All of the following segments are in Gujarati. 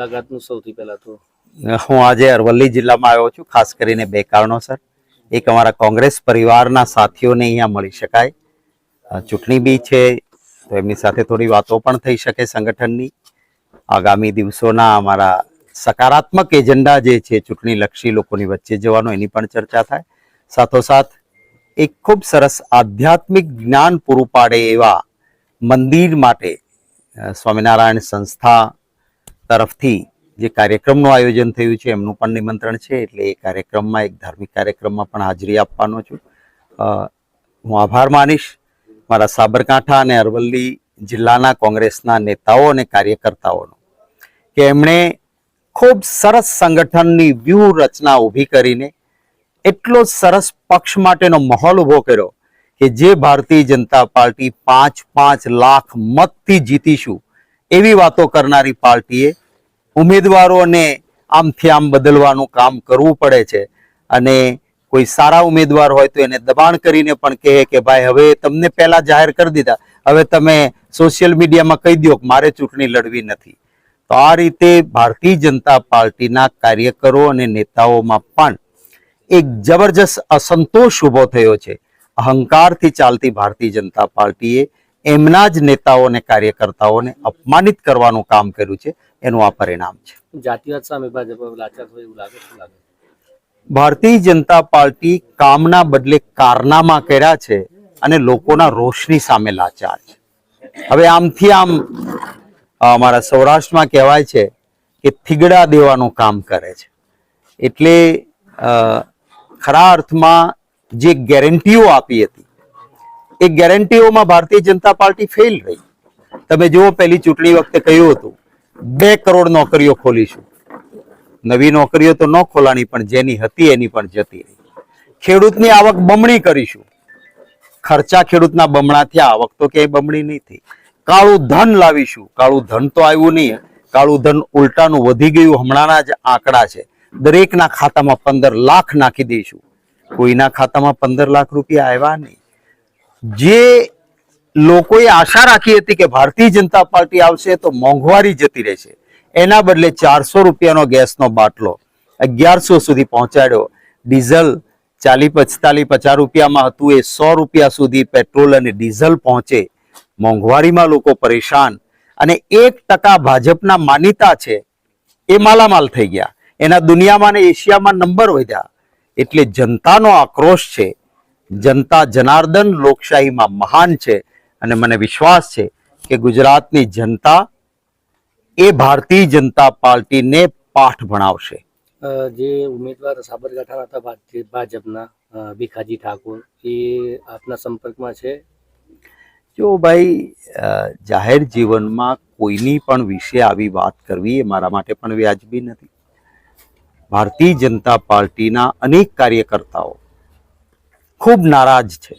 મુલાકાતનું સૌથી પહેલા તો? હું આજે અરવલ્લી જિલ્લામાં આવ્યો છું, ખાસ કરીને બે કારણોસર. એક અમારા કોંગ્રેસ પરિવારના સાથીઓને અહીંયા મળી શકાય. ચૂંટણી બી છે, તો એમની સાથે થોડી વાતો પણ થઈ શકે સંગઠનની. આગામી દિવસોના અમારા સકારાત્મક એજન્ડા જે છે ચૂંટણી લક્ષી લોકોની વચ્ચે જવાનો, એની પણ ચર્ચા થાય. સાથોસાથ, એક ખૂબ સરસ આધ્યાત્મિક જ્ઞાન પૂરું પાડે એવા મંદિર માટે સ્વામિનારાયણ સંસ્થા તરફથી જે કાર્યક્રમનું આયોજન થયું છે, એમનું પણ નિમંત્રણ છે, એટલે એ કાર્યક્રમમાં, એક ધાર્મિક કાર્યક્રમમાં પણ હાજરી આપવાનો છું. હું આભાર માનીશ. મારા સાબરકાંઠા અને અરવલ્લી જિલ્લાના કોંગ્રેસના નેતાઓ અને કાર્યકર્તાઓનો કે એમણે ખૂબ સરસ સંગઠનની વ્યૂહરચના ઊભી કરીને એટલો સરસ પક્ષ માટેનો માહોલ ઊભો કર્યો કે જે ભારતીય જનતા પાર્ટી પાંચ પાંચ લાખ મતથી જીતીશું એવી વાતો કરનારી પાર્ટીએ ઉમેદવારોને આમથી આમ બદલવાનું કામ કરવું પડે છે. અને કોઈ સારા ઉમેદવાર હોય તો એને દબાણ કરીને પણ કહે કે ભાઈ, હવે તમને પહેલા જાહેર કરી દીધા. હવે તમે સોશિયલ મીડિયામાં કહી દો કે મારે ચૂંટણી લડવી નથી. તો આ રીતે ભારતીય જનતા પાર્ટીના કાર્યકરો અને નેતાઓમાં પણ એક જબરજસ્ત અસંતોષ ઊભો થયો છે. અહંકારથી ચાલતી ભારતીય જનતા પાર્ટીએ એમના જ નેતાઓને કાર્યકર્તાઓને અપમાનિત કરવાનું કામ કર્યું છે એનું આ પરિણામ છે. જાતિવાદ સામે ભાજપ લાચાર હોય એવું લાગે શું લાગે? ભારતીય જનતા પાર્ટી કામના બદલે કારનામા કર્યા છે અને લોકોના રોષની સામે લાચાર છે. હવે આમથી આમ અમારા સૌરાષ્ટ્રમાં કહેવાય છે કે થીગડા દેવાનું કામ કરે છે. એટલે ખરા અર્થમાં જે ગેરંટીઓ આપી હતી એ ગેરંટીઓમાં ભારતીય જનતા પાર્ટી ફેલ રહી. તમે જુઓ, પહેલી ચૂંટણી વખતે કહ્યું હતું, બે કરોડ નોકરીઓ ખોલીશું. નવી નોકરીઓ તો ન ખોલાની પણ જેની હતી એની પણ જતી રહી. ખેડૂતની આવક બમણી કરીશું. ખર્ચા ખેડૂતના બમણા થયા, આવક તો ક્યાંય બમણી નહીં થઈ. કાળું ધન લાવીશું. કાળું ધન તો આવ્યું નહીં. કાળું ધન ઉલટાનું વધી ગયું, હમણાંના જ આંકડા છે. દરેકના ખાતામાં પંદર લાખ નાખી દઈશું. કોઈના ખાતામાં પંદર લાખ રૂપિયા આવ્યા નહીં. જે લોકોએ આશા રાખી હતી કે ભારતીય જનતા પાર્ટી આવશે તો મોંઘવારી જતી રહેશે. એના બદલે ચારસો રૂપિયાનો ગેસનો બાટલો અગિયારસો સુધી પહોંચાડ્યો. ડીઝલ ચાલી પચતાલી પચાસ રૂપિયામાં હતું. એ સો રૂપિયા સુધી પેટ્રોલ અને ડીઝલ પહોંચે. મોંઘવારીમાં લોકો પરેશાન. અને એક ટકા ભાજપના માનીતા છે એ માલામાલ થઈ ગયા. એના દુનિયામાં અને એશિયામાં નંબર વધ્યા. એટલે જનતાનો આક્રોશ છે. જનતા જનાર્દન લોકશાહીમાં મહાન છે અને મને વિશ્વાસ છે કે ગુજરાતની જનતા એ ભારતીય જનતા પાર્ટીને પાઠ ભણાવશે. જે ઉમેદવાર સાબરકાંઠાના હતા ભાજ- ભાજપના ભીખાજી ઠાકોર એ આપના સંપર્કમાં છે? જો ભાઈ જાહેર જીવનમાં કોઈની પણ વિશે આવી વાત કરવી એ મારા માટે પણ વ્યાજબી નથી. ભારતીય જનતા પાર્ટીના અનેક કાર્યકર્તાઓ ખૂબ નારાજ છે.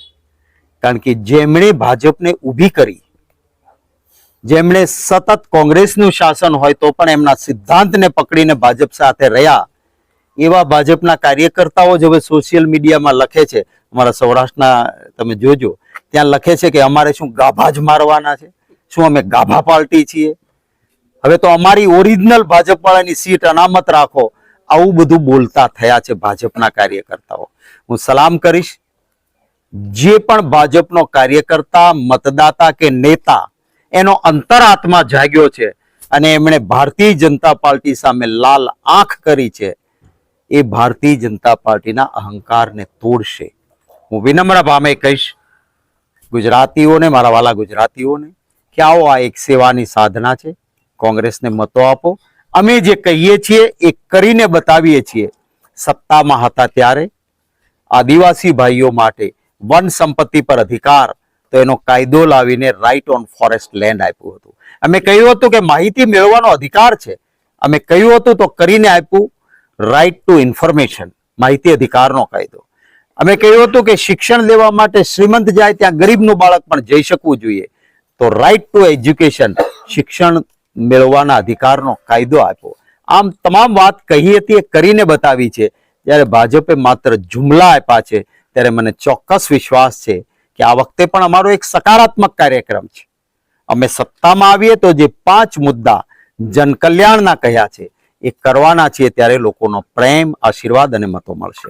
કારણ કે જેમણે ભાજપને ઊભી કરી, જેમણે સતત કોંગ્રેસનું શાસન હોય તો પણ એમના સિદ્ધાંતને પકડીને ભાજપ સાથે રહ્યા, એવા ભાજપના કાર્યકર્તાઓ જ હવે સોશિયલ મીડિયામાં લખે છે. અમારા સૌરાષ્ટ્રના, તમે જોજો, ત્યાં લખે છે કે અમારે શું ગાભા જ મારવાના છે? શું અમે ગાભા પાર્ટી છીએ? હવે તો અમારી ઓરિજિનલ ભાજપવાળાની સીટ અનામત રાખો. આવું બધું બોલતા થયા છે ભાજપના કાર્યકર્તાઓ. હું સલામ કરીશ. જે પણ ભાજપનો કાર્યકર્તા, મતદાતા કે નેતા, એનો અંતરાત્મા જાગ્યો છે અને એમણે ભારતીય જનતા પાર્ટી સામે લાલ આંખ કરી છે, એ ભારતીય જનતા પાર્ટીના અહંકારને તોડશે. હું વિનમ્ર ભામે કહીશ, ગુજરાતીઓને, મારા વાલા ગુજરાતીઓને, કે આવો આ એક સેવાની સાધના છે. કોંગ્રેસને મતો આપો. અમે જે કહીએ છીએ, એ કરીને બતાવીએ છીએ. સત્તામાં હતા ત્યારે આદિવાસી ભાઈઓ માટે વન સંપત્તિ પર અધિકાર. તો એનો કાયદો લાવીને રાઇટ ઓન ફોરેસ્ટ લેન્ડ આપ્યું હતું. અમે કહ્યું હતું કે માહિતી મેળવવાનો અધિકાર છે. અમે કહ્યું હતું તો કરીને આપ્યું રાઇટ ટુ ઇન્ફોર્મેશન માહિતી અધિકારનો કાયદો. અમે કહ્યું હતું કે શિક્ષણ લેવા માટે શ્રીમંત જાય ત્યાં ગરીબનું બાળક પણ જઈ શકવું જોઈએ. તો રાઇટ ટુ એજ્યુકેશન શિક્ષણ મેળવવાના અધિકારનો કાયદો આપ્યો. આમ તમામ વાત કહી હતી એ કરીને બતાવી છે. જ્યારે ભાજપે માત્ર જુમલા આપ્યા છે ત્યારે મને ચોક્કસ વિશ્વાસ છે કે આ વખતે પણ અમારો એક સકારાત્મક કાર્યક્રમ છે. અમે સત્તામાં આવીએ તો જે પાંચ મુદ્દા જનકલ્યાણના કહ્યા છે, એ કરવાના છીએ ત્યારે લોકોનો પ્રેમ, આશીર્વાદ અને મતો મળશે.